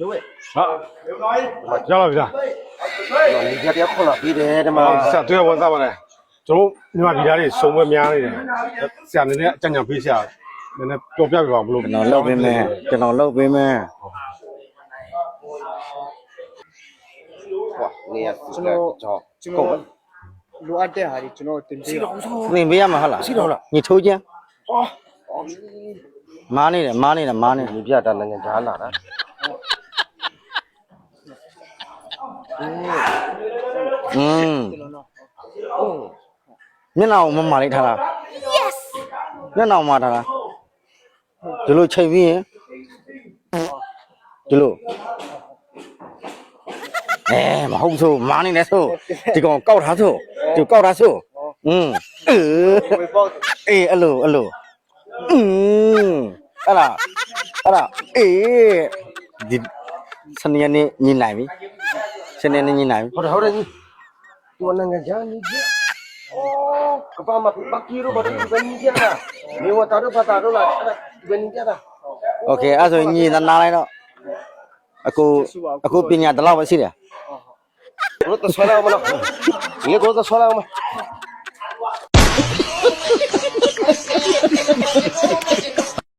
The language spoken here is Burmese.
ရုပ်ရဲ့ဟာရောက်လာပြီလားဒီကတည်းကခွန်လာပြီးတယ်ဒီမှာဆရာတွေ့ရဝန်သားပါလေကျွန်တော်မြန်မာပြည်သားတွေစုံပွဲများနေတယ်ဆရာနည်းနည်းအကြံဉာဏ်ပေးဆရာနည်းနည်းပြောပြပြပါဘလို့ကျွန်တော်လုပ်ပေးမယ်ကျွန်တော်လုပ်ပေးမယ်ဟောနေရကျွန်တော်ကြောကျွန်ကုန်တော်လိုအပ်တဲ့ဟာတွေကျွန်တော်တင်ပြတော့သင်ပေးရမှာဟုတ်လားရှိတော့လားညီထိုးချင်းမားနေတယ်မားနေတယ်မားနေတယ်ဒီပြတာနိုင်ငံသားလာတာ อืม ကျွန်တော်တော့ အိုး မျက်နှာကိုမမလေးထားတာ yes မျက်နှာကိုမထားတာဒီလိုချိန်ပြီးရင်ဒီလိုအဲမဟုတ်ဆိုမားနေတယ်ဆိုဒီကောင်ကောက်ထားဆိုဒီကောက်ထားဆိုอืมเออ ဝေပေါ့ အေးအဲ့လိုအဲ့လိုอืมအဲ့ဒါအဲ့ဒါအေးဒီစနေနေ့ညင်နိုင် ရှင်နေနေညီနိုင်ဟုတ်တယ်ဟုတ်တယ်ညီသူနိုင်ငံခြားညီကြီး Oh, apa mak pak kiro baru ini dia lah. Ni wa taruh pak taruh lah. Ini dia lah. Okay, ah so ini dan nalai no. Aku aku pinya dalam apa sih ya? Guru tu soalan mana? Ini guru tu soalan mana?